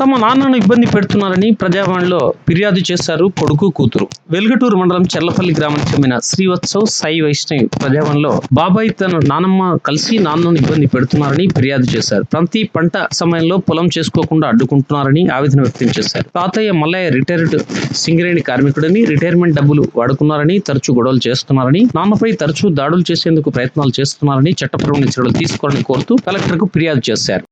తమ నాన్నను ఇబ్బంది పెడుతున్నారని ప్రజావాణిలో ఫిర్యాదు చేశారు కొడుకు కూతురు. వెలుగటూరు మండలం చెర్లపల్లి గ్రామానికి చెందిన శ్రీవత్సవ్ సాయి వైష్ణవి ప్రజావాణిలో బాబాయ్ తన నానమ్మ కలిసి నాన్నను ఇబ్బంది పెడుతున్నారని ఫిర్యాదు చేశారు. ప్రతి పంట సమయంలో పొలం చేసుకోకుండా అడ్డుకుంటున్నారని ఆవేదన వ్యక్తం చేశారు. తాతయ్య మల్లయ్య రిటైర్డ్ సింగరేణి కార్మికుడని రిటైర్మెంట్ డబ్బులు వాడుకున్నారని తరచూ గొడవలు చేస్తున్నారని నాన్నపై తరచూ దాడులు చేసేందుకు ప్రయత్నాలు చేస్తున్నారని చట్టపరమైన చర్యలు తీసుకోవాలని కోరుతూ కలెక్టర్కు ఫిర్యాదు చేశారు.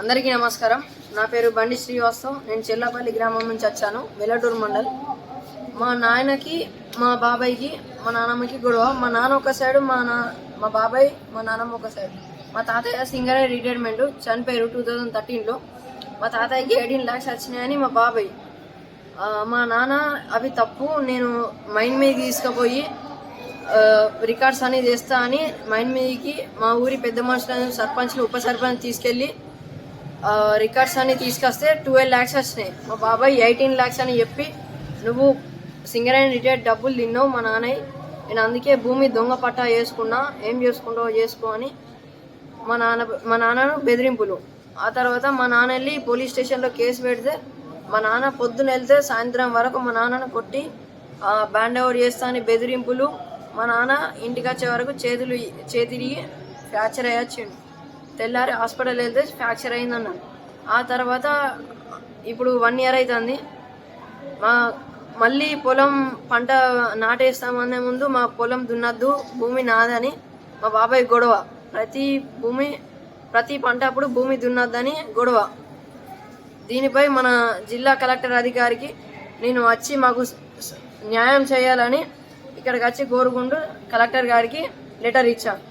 అందరికీ నమస్కారం. నా పేరు బండి శ్రీవాస్తవ్. నేను చెల్లపల్లి గ్రామం నుంచి వచ్చాను. వెల్లటూరు మండల్. మా నాయనకి మా బాబాయ్కి మా నాన్నమ్మకి గొడవ. మా నాన్న ఒక సైడ్ మా నా మా బాబాయ్ మా నాన్నమ్మ ఒక సైడ్. మా తాతయ్య సింగరే రిటైర్మెంట్ చనిపోయారు టూ థౌజండ్ థర్టీన్లో. మా తాతయ్యకి ఎయిటీన్ ల్యాక్స్ వచ్చినాయని మా బాబాయ్ మా నాన్న అవి తప్పు నేను మైండ్ మీద తీసుకుపోయి రికార్డ్స్ అని చేస్తా అని మైండ్ మీదకి మా ఊరి పెద్ద మనుషులను సర్పంచ్లు ఉప సర్పంచ్ తీసుకెళ్ళి రికార్డ్స్ అన్నీ తీసుకొస్తే ట్వెల్వ్ ల్యాక్స్ వచ్చినాయి. మా బాబాయ్ ఎయిటీన్ ల్యాక్స్ అని చెప్పి నువ్వు సింగర్ అండ్ రిటైర్డ్ డబ్బులు తిన్నావు మా నాన్నయ్య నేను అందుకే భూమి దొంగ పట్టా చేసుకున్నా ఏం చేసుకుంటావో చేసుకో అని మా నాన్న మా నాన్నను బెదిరింపులు. ఆ తర్వాత మా నాన్న వెళ్ళి పోలీస్ స్టేషన్లో కేసు పెడితే మా నాన్న పొద్దున వెళ్తే సాయంత్రం వరకు మా నాన్నను కొట్టి బ్యాండ్ ఓవర్ చేస్తా అని బెదిరింపులు. మా నాన్న ఇంటికి వచ్చే వరకు చేతులు చేతిరిగి ఫ్రాక్చర్ అయ్యొచ్చిండు. తెల్లారి హాస్పిటల్ వెళ్తే ఫ్రాక్చర్ అయిందన్నాడు ఆ తర్వాత ఇప్పుడు వన్ ఇయర్ అవుతుంది మా మళ్ళీ పొలం పంట నాటేస్తామనే ముందు మా పొలం దున్నద్దు భూమి నాదని. మా బాబాయ్ గొడవ. ప్రతి భూమి ప్రతి పంట అప్పుడు భూమి దున్నద్దని గొడవ. దీనిపై మన జిల్లా కలెక్టర్ అధికారికి నేను వచ్చి మాకు న్యాయం చేయాలని ఇక్కడికి వచ్చి కోరుకుంటూ కలెక్టర్ గారికి లెటర్ ఇచ్చాను.